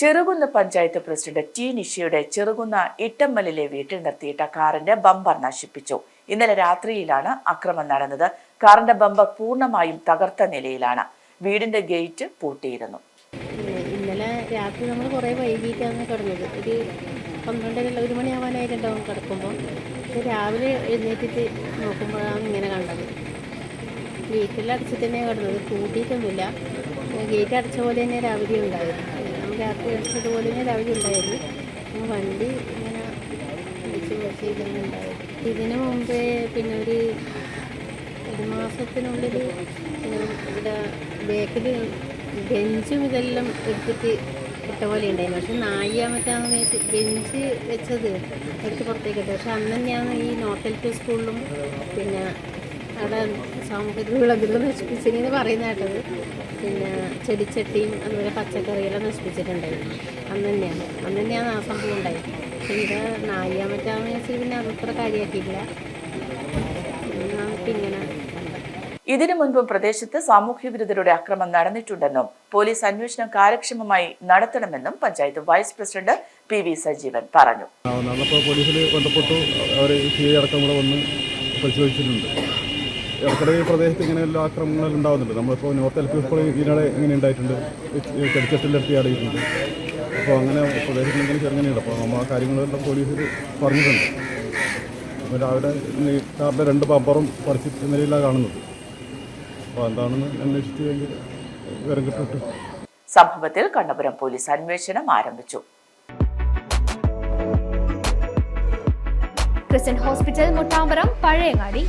Cherukunnu panchayat president T നിഷയുടെ ചെറുകുന്ന ഇട്ടമ്മലിലെ വീട്ടിൽ നിർത്തിയിട്ട കാറിന്റെ ബമ്പർ നശിപ്പിച്ചു. ഇന്നലെ രാത്രിയിലാണ് അക്രമം നടന്നത്. കാറിന്റെ ബമ്പർ പൂർണമായും തകർത്ത നിലയിലാണ്. വീടിന്റെ ഗേറ്റ് പൂട്ടിയിരുന്നു. ഇന്നലെ രാത്രി നമ്മൾ കുറേ വൈകിട്ടാണ് കിടന്നത്. ഒരു പന്ത്രണ്ടര ഒരു മണിയാവാനായിട്ടുണ്ടാവും കിടക്കുമ്പോൾ. രാവിലെ എഴുന്നേറ്റിട്ട് നോക്കുമ്പോഴാണ് ഇങ്ങനെ കണ്ടത്. വീട്ടിൽ അടച്ചിട്ട് തന്നെയാണ് കിടന്നത്. കൂട്ടിയിട്ടൊന്നുമില്ല ഗേറ്റ് അടച്ച പോലെ തന്നെ രാവിലെ ഉണ്ടായത്. നമ്മൾ രാത്രി അടച്ചതുപോലെ തന്നെ രാവിലെ ഉണ്ടായിരുന്നു. വണ്ടി ഇങ്ങനെ വിളിച്ച് പൊളിച്ച് ഇങ്ങനെ ഇതിനു മുമ്പേ പിന്നെ ഒരു ഒരു മാസത്തിനുള്ളിൽ ഇവിടെ ബേക്കിൽ ബെഞ്ചും ഇതെല്ലാം എടുത്തിട്ട് ഇട്ട പോലെ ഉണ്ടായിരുന്നു. പക്ഷെ നായിക മറ്റാന്ന് വെച്ച് ബെഞ്ച് വെച്ചത് എടുത്ത് പുറത്തേക്ക് ഇട്ടു. പക്ഷെ അന്ന് തന്നെയാണ് ഈ നോട്ടൽ ടു സ്കൂളിലും പിന്നെ അവിടെ സാമൂഹിക വിളകൾ നശിപ്പിച്ചെന്ന് പറയുന്ന കേട്ടത്. പിന്നെ ചെടിച്ചട്ടിയും അതുപോലെ പച്ചക്കറിയെല്ലാം നശിപ്പിച്ചിട്ടുണ്ടായിരുന്നു. അന്ന് തന്നെയാണ്. അന്ന് തന്നെയാണ് ആ സംഭവം ഉണ്ടായത്. പിന്നെ ഇത് പറ്റാമെന്ന് വെച്ചാൽ പിന്നെ അതത്ര കാര്യമാക്കിയില്ല ഇങ്ങനെ. ഇതിനു മുൻപും പ്രദേശത്ത് സാമൂഹ്യ വിരുദ്ധരുടെ അക്രമം നടന്നിട്ടുണ്ടെന്നും പോലീസ് അന്വേഷണം കാര്യക്ഷമമായി നടത്തണമെന്നും panchayat vice president P V Sajeevan പറഞ്ഞു. പോലീസിൽ ബന്ധപ്പെട്ടു അവർ അടക്കം കൂടെ വന്ന് പരിശോധിച്ചിട്ടുണ്ട്. ഇടയ്ക്കിടെ ഈ പ്രദേശത്ത് ഇങ്ങനെ എല്ലാ ആക്രമണങ്ങൾ ഉണ്ടാകുന്നുണ്ട് നമ്മളിപ്പോൾ നോർത്ത് എൽ പി സ്കൂളിൽ ഇതിനിടെ ഇങ്ങനെ ഉണ്ടായിട്ടുണ്ട്. ചെടിച്ചട്ടിലെടുത്ത് ആടിയിട്ടുണ്ട് അപ്പോൾ അങ്ങനെ പ്രദേശത്ത് ഇങ്ങനെ ചെറുങ്ങനെയുണ്ട്. അപ്പോൾ നമ്മൾ ആ കാര്യങ്ങളെല്ലാം പോലീസിൽ പറഞ്ഞിട്ടുണ്ട്. അപ്പോൾ രാവിലെ കാറിന്റെ രണ്ട് പമ്പറും പറിച്ചിട്ട് നിലയിലാണ് കാണുന്നത്. അപ്പോൾ എന്താണെന്ന് അന്വേഷിച്ച് കഴിഞ്ഞാൽ വിവരം കിട്ടിട്ട് സംഭവത്തിൽ കണ്ണപുരം പോലീസ് അന്വേഷണം ആരംഭിച്ചു. Christian hospital Muttamparam Pazhayangadi.